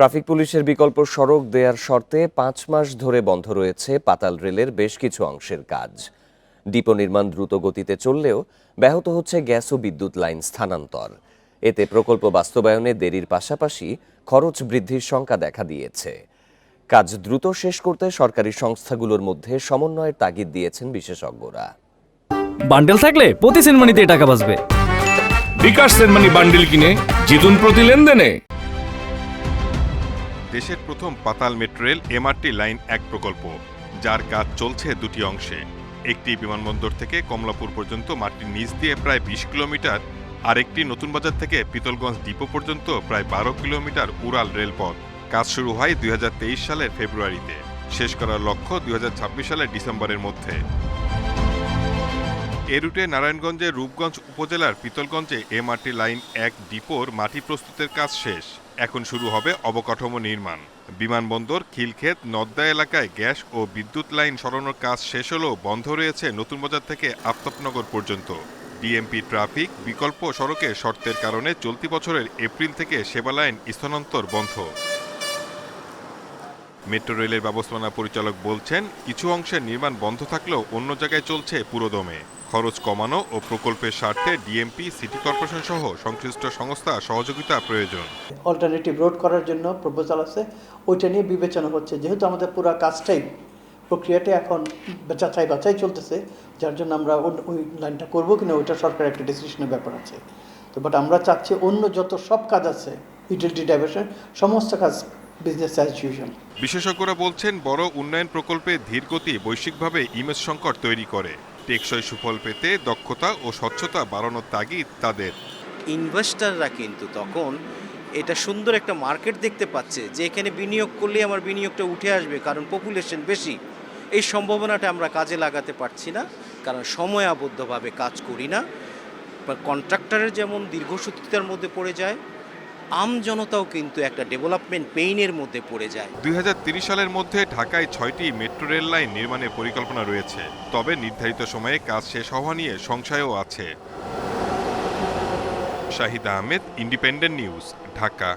Traffic পুলিশের বিকল্প সড়ক দেয়ার শর্তে পাঁচ মাস ধরে বন্ধ রয়েছে পাতাল রেলের বেশ কিছু অংশের কাজ। ডিপো নির্মাণ দ্রুত গতিতে চললেও ব্যাহত হচ্ছে গ্যাস ও বিদ্যুৎ লাইন স্থানান্তর। এতে প্রকল্প বাস্তবায়নে দেরির পাশাপাশি খরচ বৃদ্ধির শঙ্কা দেখা দিয়েছে। কাজ দ্রুত শেষ করতে সরকারি সংস্থাগুলোর মধ্যে সমন্বয়ের তাগিদ দিয়েছেন বিশেষজ্ঞরা। বান্ডেল থাকলে প্রতি সেনমানিতে টাকা বাঁচবে। বিকাশ সেনমানি বান্ডিল কিনে জিতুন প্রতি লেনদেনে। দেশের প্রথম পাতাল মেট্রো রেল এমআরটি লাইন এক প্রকল্প, যার কাজ চলছে দুটি অংশে। একটি বিমানবন্দর থেকে কমলাপুর পর্যন্ত মাটির নিচ দিয়ে প্রায় বিশ কিলোমিটার, আরেকটি নতুন বাজার থেকে পিতলগঞ্জ ডিপো পর্যন্ত প্রায় বারো কিলোমিটার উড়াল রেলপথ। কাজ শুরু হয় দুই হাজার তেইশ সালের ফেব্রুয়ারিতে। শেষ করার লক্ষ্য দুই হাজার ছাব্বিশ সালের ডিসেম্বরের মধ্যে। এ রুটে নারায়ণগঞ্জের রূপগঞ্জ উপজেলার পিতলগঞ্জে এমআরটি লাইন এক ডিপোর মাটি প্রস্তুতের কাজ শেষ। এখন শুরু হবে অবকাঠামো নির্মাণ। বিমানবন্দর, খিলক্ষেত, নদ্দা এলাকায় গ্যাস ও বিদ্যুৎ লাইন সরানোর কাজ শেষ হলেও বন্ধ রয়েছে নতুন বাজার থেকে আফতাবনগর পর্যন্ত। ডিএমপি ট্রাফিক বিকল্প সড়কে শর্তের কারণে চলতি বছরের এপ্রিল থেকে সেবা লাইন স্থানান্তর বন্ধ। মেট্রো রেলের ব্যবস্থাপনা পরিচালক বলছেন, কিছু অংশের নির্মাণ বন্ধ থাকলেও অন্য জায়গায় চলছে পুরোদমে। খরচ কমানো ও প্রকল্পের স্বার্থে ডিএমপি সিটি কর্পোরেশন সহ সংশ্লিষ্ট সংস্থা সহযোগিতা প্রয়োজন। অল্টারনেটিভ রোড করার জন্য প্রপোজাল আছে। ওইটা নিয়ে বিবেচনা হচ্ছে। যেহেতু আমাদের পুরো কাজটাই প্রক্রিয়াটা এখন যাচাই বাছাই চলতেছে যার জন্য আমরা ওই- লাইনটা করব কিনা ওইটা সরকার একটা ডিসিশনের ব্যাপার আছে। তো বাট আমরা চাচ্ছি অন্য যত সব কাজ আছে ইউটিলিটি ডাইভার্সন সমস্ত কাজ বিজনেস অ্যাজ ইউজুয়াল বিশেষজ্ঞরা বলছেন বড় উন্নয়ন প্রকল্পে ধীরগতি বৈশ্বিকভাবে ইমেজ সংকট তৈরি করে। টেকসই সুফল পেতে দক্ষতা ও স্বচ্ছতা বাড়ানোর তাগিদ তাদের। ইনভেস্টাররা কিন্তু তখন এটা সুন্দর একটা মার্কেট দেখতে পাচ্ছে যে এখানে বিনিয়োগ করলে আমার বিনিয়োগটা উঠে আসবে, কারণ পপুলেশন বেশি। এই সম্ভাবনাটা আমরা কাজে লাগাতে পারছি না, কারণ সময় আবদ্ধভাবে কাজ করি না। কন্ট্রাক্টরের যেমন দীর্ঘসূত্রিতার মধ্যে পড়ে যায় আম জনতাও কিন্তু একটা ডেভেলপমেন্ট পেইনের মধ্যে পড়ে যায়। দুই সালের মধ্যে ঢাকায় ছয়টি মেট্রো রেল লাইন নির্মাণের পরিকল্পনা রয়েছে। তবে নির্ধারিত সময়ে কাজ শেষ হওয়া নিয়ে সংশয়ও আছে। Shahida Ahmed, Independent News, Dhaka.